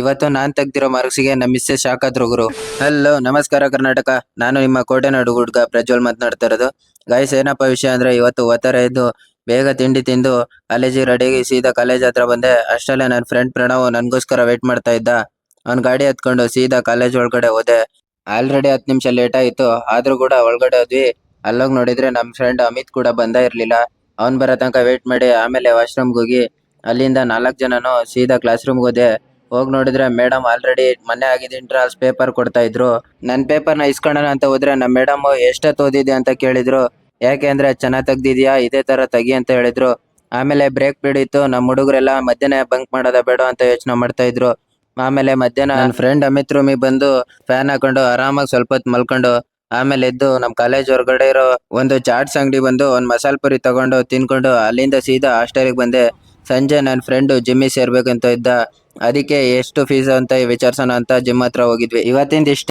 ಇವತ್ತು ನಾನ್ ತೆಗ್ದಿರೋ ಮಾರ್ಕ್ಸ್ಗೆ ನಮ್ಮ ಮಿಸ್ಸೆಸ್ ಶಾಕ್ ಗುರು. ಹಲೋ ನಮಸ್ಕಾರ ಕರ್ನಾಟಕ. ನಾನು ನಿಮ್ಮ ಕೋಟೆನಾಡು ಹುಡುಗ ಪ್ರಜ್ವಲ್ ಮಾತನಾಡ್ತಾ ಇರೋದು. ಗಾಯ್ಸ್ ಏನಪ್ಪ ವಿಷಯ ಅಂದ್ರೆ ಇವತ್ತು ಒತ್ತರ ಇದ್ದು ಬೇಗ ತಿಂಡಿ ತಿಂದು ಕಾಲೇಜಿಗೆ ರೆಡಿಯಾಗಿ ಸೀದಾ ಕಾಲೇಜ್ ಹತ್ರ ಬಂದೆ. ಅಷ್ಟಲ್ಲೇ ನನ್ನ ಫ್ರೆಂಡ್ ಪ್ರಣವ್ ನನಗೋಸ್ಕರ ವೇಟ್ ಮಾಡ್ತಾ ಇದ್ದ. ಅವ್ನ್ ಗಾಡಿ ಹತ್ಕೊಂಡು ಸೀದಾ ಕಾಲೇಜ್ ಒಳಗಡೆ ಹೋದೆ. ಆಲ್ರೆಡಿ ಹತ್ತು ನಿಮಿಷ ಲೇಟ್ ಆಯ್ತು. ಆದ್ರೂ ಕೂಡ ಒಳಗಡೆ ಹೋದ್ವಿ. ಅಲ್ಲೋಗಿ ನೋಡಿದ್ರೆ ನಮ್ ಫ್ರೆಂಡ್ ಅಮಿತ್ ಕೂಡ ಬಂದ ಇರ್ಲಿಲ್ಲ. ಅವ್ನ್ ಬರೋ ತನಕ ವೇಟ್ ಮಾಡಿ ಆಮೇಲೆ ವಾಶ್ರೂಮ್ಗೆ ಹೋಗಿ. ಅಲ್ಲಿಂದ ನಾಲ್ಕು ಜನನು ಸೀದಾ ಕ್ಲಾಸ್ ರೂಮ್ಗೆ ಹೋದೆ. ಹೋಗ್ ನೋಡಿದ್ರೆ ಮೇಡಮ್ ಆಲ್ರೆಡಿ ಮೊನ್ನೆ ಆಗಿದ್ದ ಇಂಟ್ರಾಲ್ಸ್ ಪೇಪರ್ ಕೊಡ್ತಾ ಇದ್ರು. ನನ್ ಪೇಪರ್ನ ಇಸ್ಕೊಳ್ಳೋಣ ಅಂತ ಹೋದ್ರೆ ನಮ್ಮ ಮೇಡಮ್ ಎಷ್ಟೊತ್ತು ಓದಿದ್ಯಾ ಅಂತ ಕೇಳಿದ್ರು. ಯಾಕೆ ಅಂದ್ರೆ ಚೆನ್ನಾಗ್ ತೆಗ್ದಿದ್ಯಾ? ಇದೇ ತರ ತೆಗಿ ಅಂತ ಹೇಳಿದ್ರು. ಆಮೇಲೆ ಬ್ರೇಕ್ ಪೀರಿಯಡ್ ಇತ್ತು ನಮ್ಮ ಹುಡುಗರೆಲ್ಲ ಮಧ್ಯಾಹ್ನ ಬಂಕ್ ಮಾಡೋದ ಬೇಡ ಅಂತ ಯೋಚನೆ ಮಾಡ್ತಾ ಇದ್ರು. ಆಮೇಲೆ ಮಧ್ಯಾಹ್ನ ನನ್ನ ಫ್ರೆಂಡ್ ಅಮಿತ್ ರೂಮಿಗೆ ಬಂದು ಫ್ಯಾನ್ ಹಾಕೊಂಡು ಆರಾಮಾಗಿ ಸ್ವಲ್ಪ ಹೊತ್ತು ಮಲ್ಕೊಂಡು ಆಮೇಲೆ ಎದ್ದು ನಮ್ ಕಾಲೇಜ್ ಹೊರಗಡೆ ಇರೋ ಒಂದು ಚಾಟ್ಸ್ ಅಂಗಡಿ ಬಂದು ಒಂದ್ ಮಸಾಲೆ ಪುರಿ ತಗೊಂಡು ತಿನ್ಕೊಂಡು ಅಲ್ಲಿಂದ ಸೀದಾ ಹಾಸ್ಟೆಲ್ಗೆ ಬಂದೆ. ಸಂಜೆ ನನ್ನ ಫ್ರೆಂಡ್ ಜಿಮ್ಮಿ ಸೇರ್ಬೇಕಂತ ಇದ್ದ. ಅದಕ್ಕೆ ಎಷ್ಟು ಫೀಸ್ ಅಂತ ವಿಚಾರಿಸೋಣ ಅಂತ ಜಿಮ್ ಹತ್ರ ಹೋಗಿದ್ವಿ. ಇವತ್ತಿಂದ ಇಷ್ಟ.